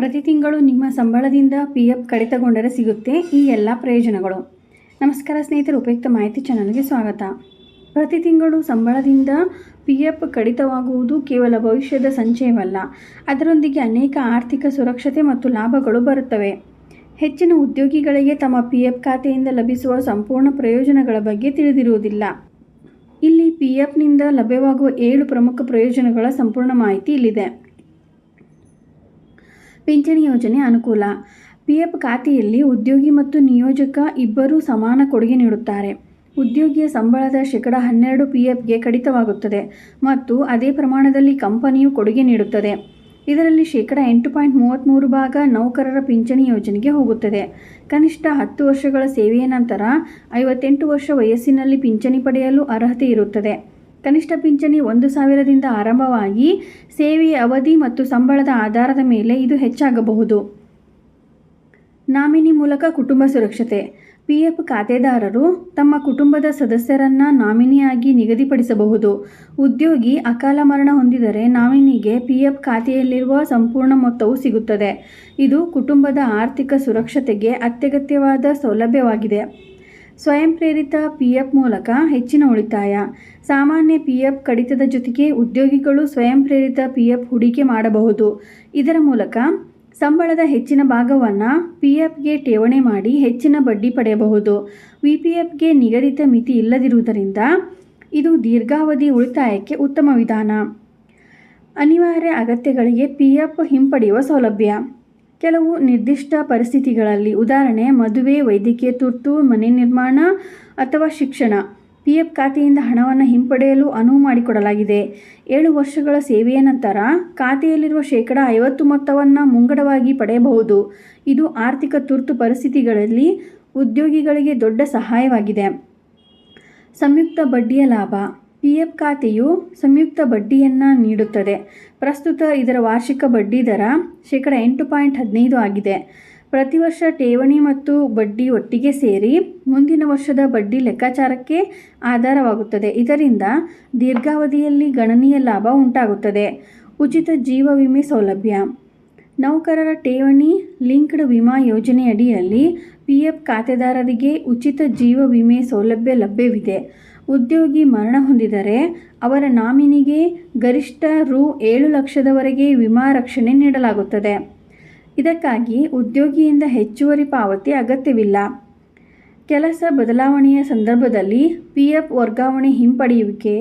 ಪ್ರತಿ ತಿಂಗಳು ನಿಮ್ಮ ಸಂಬಳದಿಂದ ಪಿ ಎಫ್ ಕಡಿತಗೊಂಡರೆ ಸಿಗುತ್ತೆ ಈ ಎಲ್ಲ ಪ್ರಯೋಜನಗಳು. ನಮಸ್ಕಾರ ಸ್ನೇಹಿತರು, ಉಪಯುಕ್ತ ಮಾಹಿತಿ ಚಾನಲ್ಗೆ ಸ್ವಾಗತ. ಪ್ರತಿ ತಿಂಗಳು ಸಂಬಳದಿಂದ ಪಿ ಎಫ್ ಕಡಿತವಾಗುವುದು ಕೇವಲ ಭವಿಷ್ಯದ ಸಂಚಯವಲ್ಲ. ಅದರೊಂದಿಗೆ ಅನೇಕ ಆರ್ಥಿಕ ಸುರಕ್ಷತೆ ಮತ್ತು ಲಾಭಗಳು ಬರುತ್ತವೆ. ಹೆಚ್ಚಿನ ಉದ್ಯೋಗಿಗಳಿಗೆ ತಮ್ಮ ಪಿ ಎಫ್ ಖಾತೆಯಿಂದ ಲಭಿಸುವ ಸಂಪೂರ್ಣ ಪ್ರಯೋಜನಗಳ ಬಗ್ಗೆ ತಿಳಿದಿರುವುದಿಲ್ಲ. ಇಲ್ಲಿ ಪಿ ಎಫ್ನಿಂದ ಲಭ್ಯವಾಗುವ ಏಳು ಪ್ರಮುಖ ಪ್ರಯೋಜನಗಳ ಸಂಪೂರ್ಣ ಮಾಹಿತಿ ಇಲ್ಲಿದೆ. ಪಿಂಚಣಿ ಯೋಜನೆ ಅನುಕೂಲ. ಪಿ ಎಫ್ ಖಾತೆಯಲ್ಲಿ ಉದ್ಯೋಗಿ ಮತ್ತು ನಿಯೋಜಕ ಇಬ್ಬರೂ ಸಮಾನ ಕೊಡುಗೆ ನೀಡುತ್ತಾರೆ. ಉದ್ಯೋಗಿಯ ಸಂಬಳದ ಶೇಕಡ ಹನ್ನೆರಡು ಪಿ ಎಫ್ಗೆ ಕಡಿತವಾಗುತ್ತದೆ ಮತ್ತು ಅದೇ ಪ್ರಮಾಣದಲ್ಲಿ ಕಂಪನಿಯು ಕೊಡುಗೆ ನೀಡುತ್ತದೆ. ಇದರಲ್ಲಿ ಶೇಕಡ ಎಂಟು ಪಾಯಿಂಟ್ ಮೂವತ್ತ್ಮೂರು ಭಾಗ ನೌಕರರ ಪಿಂಚಣಿ ಯೋಜನೆಗೆ ಹೋಗುತ್ತದೆ. ಕನಿಷ್ಠ ಹತ್ತು ವರ್ಷಗಳ ಸೇವೆಯ ನಂತರ ಐವತ್ತೆಂಟು ವರ್ಷ ವಯಸ್ಸಿನಲ್ಲಿ ಪಿಂಚಣಿ ಪಡೆಯಲು ಅರ್ಹತೆ ಇರುತ್ತದೆ. ಕನಿಷ್ಠ ಪಿಂಚಣಿ ಒಂದು ಸಾವಿರದಿಂದ ಆರಂಭವಾಗಿ ಸೇವೆಯ ಅವಧಿ ಮತ್ತು ಸಂಬಳದ ಆಧಾರದ ಮೇಲೆ ಇದು ಹೆಚ್ಚಾಗಬಹುದು. ನಾಮಿನಿ ಮೂಲಕ ಕುಟುಂಬ ಸುರಕ್ಷತೆ. ಪಿ ಎಫ್ ಖಾತೆದಾರರು ತಮ್ಮ ಕುಟುಂಬದ ಸದಸ್ಯರನ್ನು ನಾಮಿನಿಯಾಗಿ ನಿಗದಿಪಡಿಸಬಹುದು. ಉದ್ಯೋಗಿ ಅಕಾಲ ಮರಣ ಹೊಂದಿದರೆ ನಾಮಿನಿಗೆ ಪಿ ಎಫ್ ಖಾತೆಯಲ್ಲಿರುವ ಸಂಪೂರ್ಣ ಮೊತ್ತವು ಸಿಗುತ್ತದೆ. ಇದು ಕುಟುಂಬದ ಆರ್ಥಿಕ ಸುರಕ್ಷತೆಗೆ ಅತ್ಯಗತ್ಯವಾದ ಸೌಲಭ್ಯವಾಗಿದೆ. ಸ್ವಯಂ ಪ್ರೇರಿತ ಪಿ ಎಫ್ ಮೂಲಕ ಹೆಚ್ಚಿನ ಉಳಿತಾಯ. ಸಾಮಾನ್ಯ ಪಿ ಎಫ್ ಕಡಿತದ ಜೊತೆಗೆ ಉದ್ಯೋಗಿಗಳು ಸ್ವಯಂ ಪ್ರೇರಿತ ಪಿ ಎಫ್ ಹೂಡಿಕೆ ಮಾಡಬಹುದು. ಇದರ ಮೂಲಕ ಸಂಬಳದ ಹೆಚ್ಚಿನ ಭಾಗವನ್ನು ಪಿ ಎಫ್ಗೆ ಠೇವಣಿ ಮಾಡಿ ಹೆಚ್ಚಿನ ಬಡ್ಡಿ ಪಡೆಯಬಹುದು. ವಿ ಪಿ ಎಫ್ಗೆ ನಿಗದಿತ ಮಿತಿ ಇಲ್ಲದಿರುವುದರಿಂದ ಇದು ದೀರ್ಘಾವಧಿ ಉಳಿತಾಯಕ್ಕೆ ಉತ್ತಮ ವಿಧಾನ. ಅನಿವಾರ್ಯ ಅಗತ್ಯಗಳಿಗೆ ಪಿ ಎಫ್ ಹಿಂಪಡೆಯುವ ಸೌಲಭ್ಯ. ಕೆಲವು ನಿರ್ದಿಷ್ಟ ಪರಿಸ್ಥಿತಿಗಳಲ್ಲಿ ಉದಾಹರಣೆ, ಮದುವೆ, ವೈದ್ಯಕೀಯ ತುರ್ತು, ಮನೆ ನಿರ್ಮಾಣ ಅಥವಾ ಶಿಕ್ಷಣ. ಪಿ ಎಫ್ ಖಾತೆಯಿಂದ ಹಣವನ್ನು ಹಿಂಪಡೆಯಲು ಅನುವು ಮಾಡಿಕೊಡಲಾಗಿದೆ. ಏಳು ವರ್ಷಗಳ ಸೇವೆಯ ನಂತರ ಖಾತೆಯಲ್ಲಿರುವ ಶೇಕಡ ಐವತ್ತು ಮೊತ್ತವನ್ನು ಮುಂಗಡವಾಗಿ ಪಡೆಯಬಹುದು. ಇದು ಆರ್ಥಿಕ ತುರ್ತು ಪರಿಸ್ಥಿತಿಗಳಲ್ಲಿ ಉದ್ಯೋಗಿಗಳಿಗೆ ದೊಡ್ಡ ಸಹಾಯವಾಗಿದೆ. ಸಂಯುಕ್ತ ಬಡ್ಡಿಯ ಲಾಭ. ಪಿ ಎಫ್ ಖಾತೆಯು ಸಂಯುಕ್ತ ಬಡ್ಡಿಯನ್ನು ನೀಡುತ್ತದೆ. ಪ್ರಸ್ತುತ ಇದರ ವಾರ್ಷಿಕ ಬಡ್ಡಿ ದರ ಶೇಕಡ ಎಂಟು ಪಾಯಿಂಟ್ ಹದಿನೈದು ಆಗಿದೆ. ಪ್ರತಿ ವರ್ಷ ಠೇವಣಿ ಮತ್ತು ಬಡ್ಡಿ ಒಟ್ಟಿಗೆ ಸೇರಿ ಮುಂದಿನ ವರ್ಷದ ಬಡ್ಡಿ ಲೆಕ್ಕಾಚಾರಕ್ಕೆ ಆಧಾರವಾಗುತ್ತದೆ. ಇದರಿಂದ ದೀರ್ಘಾವಧಿಯಲ್ಲಿ ಗಣನೀಯ ಲಾಭ ಉಂಟಾಗುತ್ತದೆ. ಉಚಿತ ಜೀವ ವಿಮೆ ಸೌಲಭ್ಯ. ನೌಕರರ ಠೇವಣಿ ಲಿಂಕ್ಡ್ ವಿಮಾ ಯೋಜನೆಯಡಿಯಲ್ಲಿ ಪಿ ಎಫ್ ಖಾತೆದಾರರಿಗೆ ಉಚಿತ ಜೀವ ವಿಮೆ ಸೌಲಭ್ಯ ಲಭ್ಯವಿದೆ. ಉದ್ಯೋಗಿ ಮರಣ ಹೊಂದಿದರೆ ಅವರ ನಾಮಿನಿಗೆ ಗರಿಷ್ಠ ರು ಏಳು ಲಕ್ಷದವರೆಗೆ ವಿಮಾ ರಕ್ಷಣೆ ನೀಡಲಾಗುತ್ತದೆ. ಇದಕ್ಕಾಗಿ ಉದ್ಯೋಗಿಯಿಂದ ಹೆಚ್ಚುವರಿ ಪಾವತಿ ಅಗತ್ಯವಿಲ್ಲ. ಕೆಲಸ ಬದಲಾವಣೆಯ ಸಂದರ್ಭದಲ್ಲಿ ಪಿ ಎಫ್ ವರ್ಗಾವಣೆ ಹಿಂಪಡೆಯುವಿಕೆ.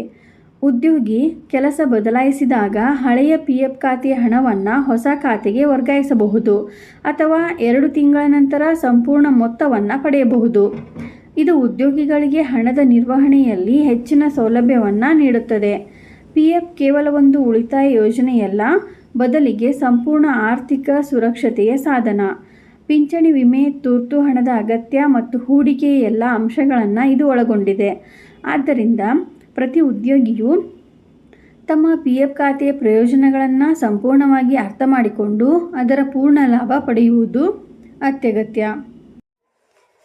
ಉದ್ಯೋಗಿ ಕೆಲಸ ಬದಲಾಯಿಸಿದಾಗ ಹಳೆಯ ಪಿ ಎಫ್ ಖಾತೆಯ ಹಣವನ್ನು ಹೊಸ ಖಾತೆಗೆ ವರ್ಗಾಯಿಸಬಹುದು ಅಥವಾ ಎರಡು ತಿಂಗಳ ನಂತರ ಸಂಪೂರ್ಣ ಮೊತ್ತವನ್ನು ಪಡೆಯಬಹುದು. ಇದು ಉದ್ಯೋಗಿಗಳಿಗೆ ಹಣದ ನಿರ್ವಹಣೆಯಲ್ಲಿ ಹೆಚ್ಚಿನ ಸೌಲಭ್ಯವನ್ನು ನೀಡುತ್ತದೆ. ಪಿ ಎಫ್ ಕೇವಲ ಒಂದು ಉಳಿತಾಯ ಯೋಜನೆಯಲ್ಲ, ಬದಲಿಗೆ ಸಂಪೂರ್ಣ ಆರ್ಥಿಕ ಸುರಕ್ಷತೆಯ ಸಾಧನ. ಪಿಂಚಣಿ ವಿಮೆ, ತುರ್ತು ಹಣದ ಅಗತ್ಯ ಮತ್ತು ಹೂಡಿಕೆಯ ಎಲ್ಲ ಅಂಶಗಳನ್ನು ಇದು ಒಳಗೊಂಡಿದೆ. ಆದ್ದರಿಂದ ಪ್ರತಿ ಉದ್ಯೋಗಿಯು ತಮ್ಮ ಪಿ ಎಫ್ ಖಾತೆಯ ಪ್ರಯೋಜನಗಳನ್ನು ಸಂಪೂರ್ಣವಾಗಿ ಅರ್ಥ ಮಾಡಿಕೊಂಡು ಅದರ ಪೂರ್ಣ ಲಾಭ ಪಡೆಯುವುದು ಅತ್ಯಗತ್ಯ.